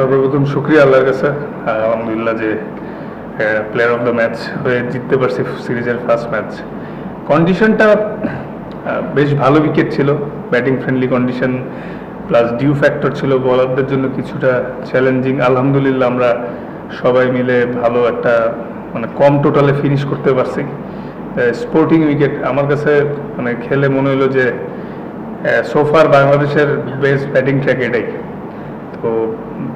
সর্বপ্রথম শুক্রিয়া আল্লাহর কাছে। আলহামদুলিল্লাহ যে প্লেয়ার অফ দ্য ম্যাচ হয়ে জিততে পারছি সিরিজের ফার্স্ট ম্যাচ কন্ডিশনটা বেশ ভালো উইকেট ছিল। Batting friendly condition plus dew factor ছিল। বলারদের জন্য কিছুটা চ্যালেঞ্জিং আলহামদুলিল্লাহ আমরা সবাই মিলে ভালো একটা মানে কম টোটালে ফিনিশ করতে পারছি। স্পোর্টিং উইকেট আমার কাছে মানে খেলে মনে হলো যে সোফার বাংলাদেশের বেস্ট ব্যাটিং ট্র্যাক এটাই। তো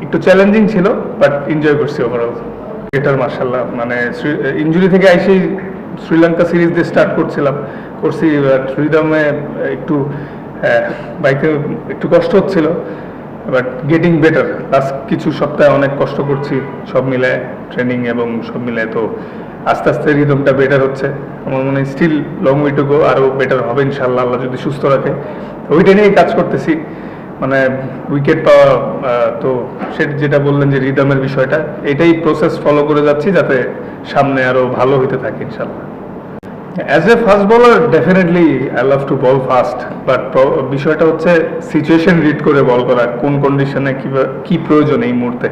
একটু চ্যালেঞ্জিং ছিল বাট এনজয় করছি ওভারঅল এটার মার্শাল্লাহ মানে ইঞ্জুরি থেকে আইসি শ্রীলঙ্কা সিরিজ দিয়ে স্টার্ট করছিলাম। করছি রিদমে একটু বাইকে একটু কষ্ট হচ্ছিল বাট গেটিং বেটার লাস্ট কিছু সপ্তাহে অনেক কষ্ট করছি, সব মিলে ট্রেনিং এবং সব মিলে তো আস্তে আস্তে রিদমটা বেটার হচ্ছে। আমার মনে হয় স্টিল লং গো আরও বেটার হবে ইনশাল্লাহ আল্লাহ যদি সুস্থ রাখে। ওইটা নিয়েই কাজ করতেছি। মানে উইকেট পাওয়া তো সে যেটা বললেন যে রিদমের বিষয়টা, এটাই প্রসেস ফলো করে যাচ্ছি যাতে সামনে আরও ভালো হইতে থাকে, ইনশাল্লাহ। As a fast bowler definitely I love to bowl fast but বিষয়টা হচ্ছে সিচুয়েশন রিড করে বল করা, কোন কন্ডিশনে কি প্রয়োজন এই মুহূর্তে।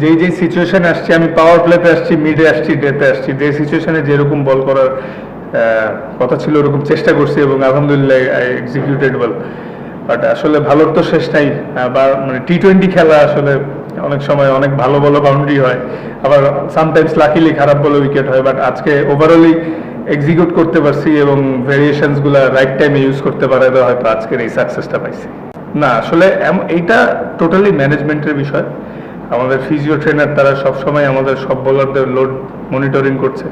যেই যেই সিচুয়েশনে আসছি, আমি পাওয়ার প্লেতে আসছি মিডে আসছি ডেতে আসছি যে সিচুয়েশনে যেরকম বল করার কথা ছিল, ওরকম চেষ্টা করছি এবং আলহামদুলিল্লাহ আই এক্সিকিউটেড ওয়েল বাট আসলে ভালোর তো শেষ নাই। বা মানে টি টোয়েন্টি খেলা আসলে অনেক সময় অনেক ভালো ভালো বাউন্ডারি হয়। আবার সামটাইমস লাকিলি খারাপ বলে উইকেট হয় বাট আজকে ওভারঅলি এক্সিকিউট করতে পারছি এবং ভেরিয়েশনসগুলা রাইট টাইমে ইউজ করতে পারে তো হয়তো আজকের এই সাকসেসটা পাইছি। না, আসলে এইটা টোটালি ম্যানেজমেন্টের বিষয়। আমাদের ফিজিও ট্রেনার তারা সবসময় আমাদের সব বোলারদের লোড মনিটরিং করছে,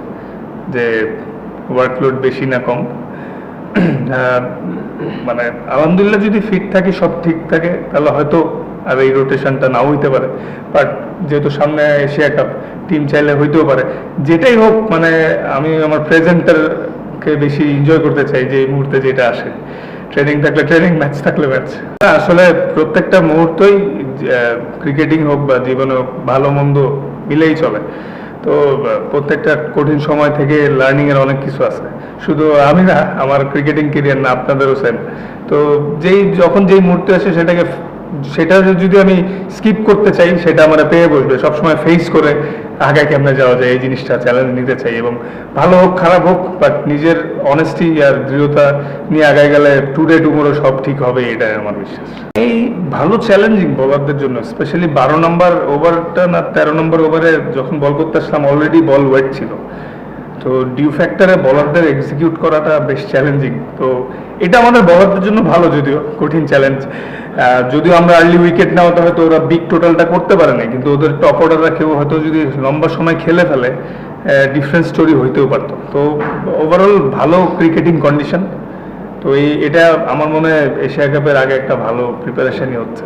যে ওয়ার্কলোড বেশি না কম। মানে আলহামদুলিল্লাহ যদি ফিট থাকি, সব ঠিক থাকে, তাহলে হয়তো আর এই রোটেশনটা নাও হইতে পারে। বাট যেহেতু সামনে এশিয়া কাপ টিম চাইলে হইতেও পারে। যেটাই হোক মানে আমি আমার প্রেজেন্টারকে বেশি এনজয় করতে চাই যে এই মুহূর্তে যেটা আসে। ট্রেনিং থাকলে ট্রেনিং ম্যাচ থাকলে ম্যাচ আসলে প্রত্যেকটা মুহূর্তই ক্রিকেটিং হোক বা জীবনে হোক, ভালো মন্দ মিলেই চলে। তো, প্রত্যেকটা কঠিন সময় থেকে লার্নিং এর অনেক কিছু আছে। শুধু আমি না, আমার ক্রিকেটিং কেরিয়ার না, আপনাদেরও সেম তো যেই, যখন যেই মুহূর্তে আসে, সেটাকে, সেটা যদি আমি স্কিপ করতে চাই, সেটা আমার পেয়ে বসবে। সবসময় ফেস করে আগে কেমনে যাওয়া যায়? এই জিনিসটা চ্যালেঞ্জ নিতে চাই এবং ভালো হোক, খারাপ হোক বাট নিজের অনেস্টি আর দৃঢ়তা নিয়ে আগায় গেলে টুডে টুমোরো সব ঠিক হবে, এটাই আমার বিশ্বাস। এই ভালো চ্যালেঞ্জিং বলারদের জন্য স্পেশালি বারো নম্বর ওভারটা না, তেরো নম্বর ওভারে যখন বল করতে আসলাম অলরেডি বল ওয়েট ছিল। তো ডিউ ফ্যাক্টরে বলারদের এক্সিকিউট করাটা বেশ চ্যালেঞ্জিং তো এটা আমাদের বলারদের জন্য ভালো যদিও, কঠিন চ্যালেঞ্জ যদিও আমরা আর্লি উইকেট না হতে হয়তো ওরা বিগ টোটালটা করতে পারে না কিন্তু ওদের টপ অর্ডাররা কেউ হয়তো যদি লম্বা সময় খেলে ফেলে ডিফারেন্ট স্টোরি হইতেও পারতো। তো ওভারঅল ভালো ক্রিকেটিং কন্ডিশন তো এই, এটা আমার মনে হয় এশিয়া কাপের আগে একটা ভালো প্রিপারেশনই হচ্ছে।